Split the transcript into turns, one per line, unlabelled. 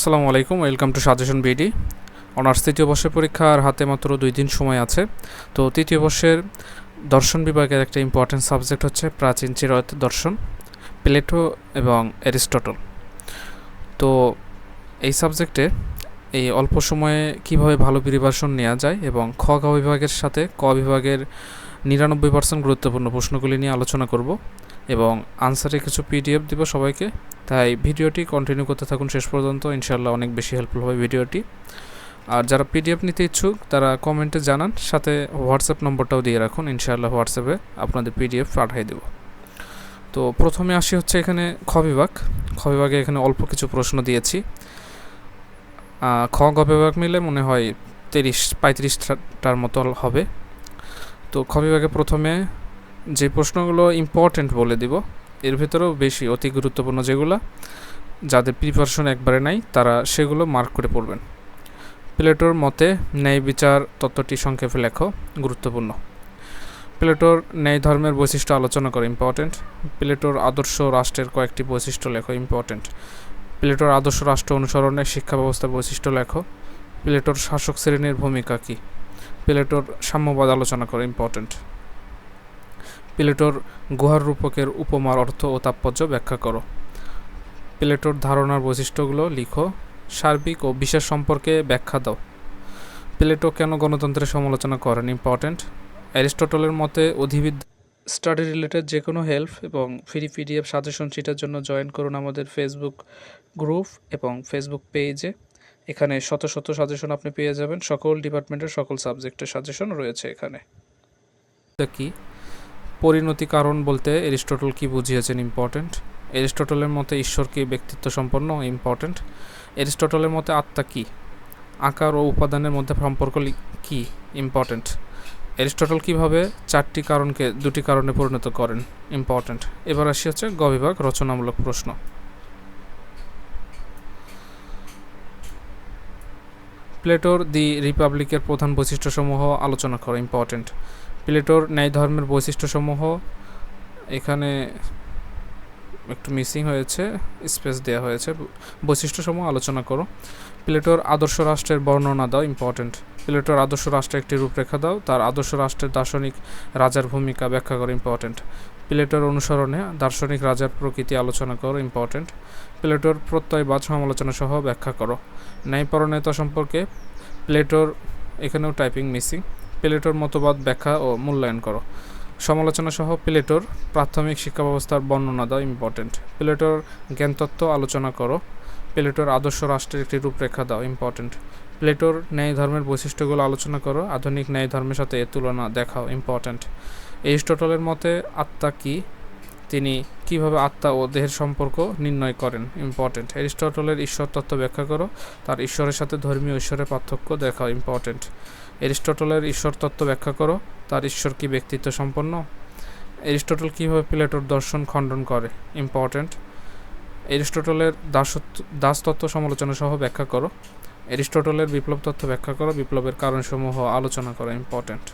আসসালামু আলাইকুম, welcome to suggestion BD. Honours তৃতীয় বর্ষের পরীক্ষার হাতে মাত্র দুই দিন সময় আছে। তো তৃতীয় বর্ষের দর্শন বিভাগের একটা ইম্পর্টেন্ট সাবজেক্ট হচ্ছে প্রাচীন চিরায়ত দর্শন, প্লেটো এবং অ্যারিস্টটল। তো এই সাবজেক্টে এই অল্প সময়ে কীভাবে ভালো প্রিপারেশন নেওয়া যায় এবং খ গ বিভাগের সাথে ক বিভাগের নিরানব্বই পার্সেন্ট গুরুত্বপূর্ণ প্রশ্নগুলি নিয়ে আলোচনা করব। এবং আনসারে কিছু পিডিএফ দিব সবাইকে। তাই ভিডিওটি কন্টিনিউ করতে থাকুন শেষ পর্যন্ত। ইনশাল্লাহ অনেক বেশি হেল্পফুল হবে ভিডিওটি। আর যারা পিডিএফ নিতে ইচ্ছুক, তারা কমেন্টে জানান, সাথে হোয়াটসঅ্যাপ নম্বরটাও দিয়ে রাখুন। ইনশাআল্লাহ হোয়াটসঅ্যাপে আপনাদের পিডিএফ পাঠিয়ে দেব। তো প্রথমে আসি হচ্ছে এখানে খ বিভাগ। এখানে অল্প কিছু প্রশ্ন দিয়েছি। খ গ মিলে মনে হয় তিরিশ, পঁয়ত্রিশটার মতো হবে। তো খ প্রথমে যে প্রশ্নগুলো ইম্পর্টেন্ট বলে দিব, এর ভেতরেও বেশি, অতি গুরুত্বপূর্ণ যেগুলো, যাদের প্রিপারেশন একবারে নাই, তারা সেগুলো মার্ক করে পড়বেন। প্লেটোর মতে, ন্যায় বিচার তত্ত্বটি সংক্ষেপে লেখো, গুরুত্বপূর্ণ। প্লেটোর ন্যায় ধর্মের বৈশিষ্ট্য আলোচনা করে ইম্পর্টেন্ট প্লেটোর আদর্শ রাষ্ট্রের কয়েকটি বৈশিষ্ট্য লেখো ইম্পর্টেন্ট প্লেটোর আদর্শ রাষ্ট্র অনুসরণে শিক্ষা ব্যবস্থার বৈশিষ্ট্য লেখো, প্লেটোর শাসক শ্রেণির ভূমিকা কী? প্লেটোর সাম্যবাদ আলোচনা করে ইম্পর্টেন্ট প্লেটোর গুহার রূপকের উপমার অর্থ ও তাৎপর্য ব্যাখ্যা করো। প্লেটোর ধারণার বৈশিষ্ট্যগুলো লিখো, সার্বিক ও বিশেষ সম্পর্কে ব্যাখ্যা দাও। প্লেটো কেন গণতন্ত্রের সমালোচনা করেন? ইম্পর্ট্যান্ট অ্যারিস্টটলের মতে, অধিবিদ স্টাডি রিলেটেড যে কোনো হেল্প এবং ফ্রি পিডিএফ সাজেশন শিটের জন্য জয়েন করুন আমাদের ফেসবুক গ্রুপ এবং ফেসবুক পেজে। এখানে শত শত সাজেশন আপনি পেয়ে যাবেন। সকল ডিপার্টমেন্টের সকল সাবজেক্টের সাজেশন রয়েছে এখানে। কি? পরিণতি কারণ বলতে এরিস্টটল কি বুঝিয়েছেন ইম্পর্ট্যান্ট এরিস্টটলের মতে ঈশ্বর কি ব্যক্তিত্ব সম্পন্ন ইম্পর্ট্যান্ট এরিস্টটলের মতে আত্মা কি? আকার ও উপাদানের মধ্যে সম্পর্ক কি? ইম্পর্ট্যান্ট এরিস্টটল কীভাবে চারটি কারণকে দুটি কারণে পরিণত করেন? ইম্পর্ট্যান্ট এবার আসি হচ্ছে গ রচনামূলক প্রশ্ন। প্লেটোর দি রিপাবলিকের প্রধান বৈশিষ্ট্যসমূহ আলোচনা করো ইম্পর্ট্যান্ট প্লেটোর ন্যায় ধর্মের বৈশিষ্ট্যসমূহ এখানে একটু মিসিং হয়েছে, স্পেস দেওয়া হয়েছে। বৈশিষ্ট্যসমূহ আলোচনা করো। প্লেটোর আদর্শ রাষ্ট্রের বর্ণনা দাও ইম্পর্টেন্ট প্লেটোর আদর্শ রাষ্ট্রের একটি রূপরেখা দাও, তার আদর্শ রাষ্ট্রের দার্শনিক রাজার ভূমিকা ব্যাখ্যা করো ইম্পর্টেন্ট প্লেটোর অনুসরণে দার্শনিক রাজার প্রকৃতি আলোচনা করো ইম্পর্টেন্ট প্লেটোর প্রত্যয় প্রত্যয়বাদ সমালোচনা সহ ব্যাখ্যা করো। ন্যায়পরণতা সম্পর্কে প্লেটোর এখানেও টাইপিং মিসিং প্লেটোর মতবাদ ব্যাখ্যা ও মূল্যায়ন করো। সমালোচনা সহ প্লেটোর প্রাথমিক শিক্ষা ব্যবস্থার বর্ণনা দাও ইম্পর্টেন্ট প্লেটোর জ্ঞানতত্ত্ব আলোচনা করো। প্লেটোর আদর্শ রাষ্ট্রের একটি রূপরেখা দাও ইম্পর্টেন্ট প্লেটোর ন্যায় ধর্মের বৈশিষ্ট্যগুলো আলোচনা করো, আধুনিক ন্যায় ধর্মের সাথে এর তুলনা দেখাও ইম্পর্টেন্ট এরিস্টটলের মতে আত্মা কি? তিনি কীভাবে আত্মা ও দেহের সম্পর্ক নির্ণয় করেন? ইম্পর্টেন্ট এরিস্টটলের ঈশ্বর তত্ত্ব ব্যাখ্যা করো। তার ঈশ্বরের সাথে ধর্মীয় ঈশ্বরের পার্থক্য দেখাও। ইম্পর্টেন্ট এরিস্টটলের ঈশ্বর তত্ত্ব ব্যাখ্যা করো। তার ঈশ্বর কি ব্যক্তিত্ব সম্পন্ন? এরিস্টটল কীভাবে প্লেটোর দর্শন খণ্ডন করে? ইম্পর্ট্যান্ট এরিস্টটলের দাসত্ব, দাসতত্ত্ব সমালোচনা সহ ব্যাখ্যা করো। এরিস্টটলের বিপ্লব তত্ত্ব ব্যাখ্যা করো। বিপ্লবের কারণসমূহ আলোচনা করো। ইম্পর্ট্যান্ট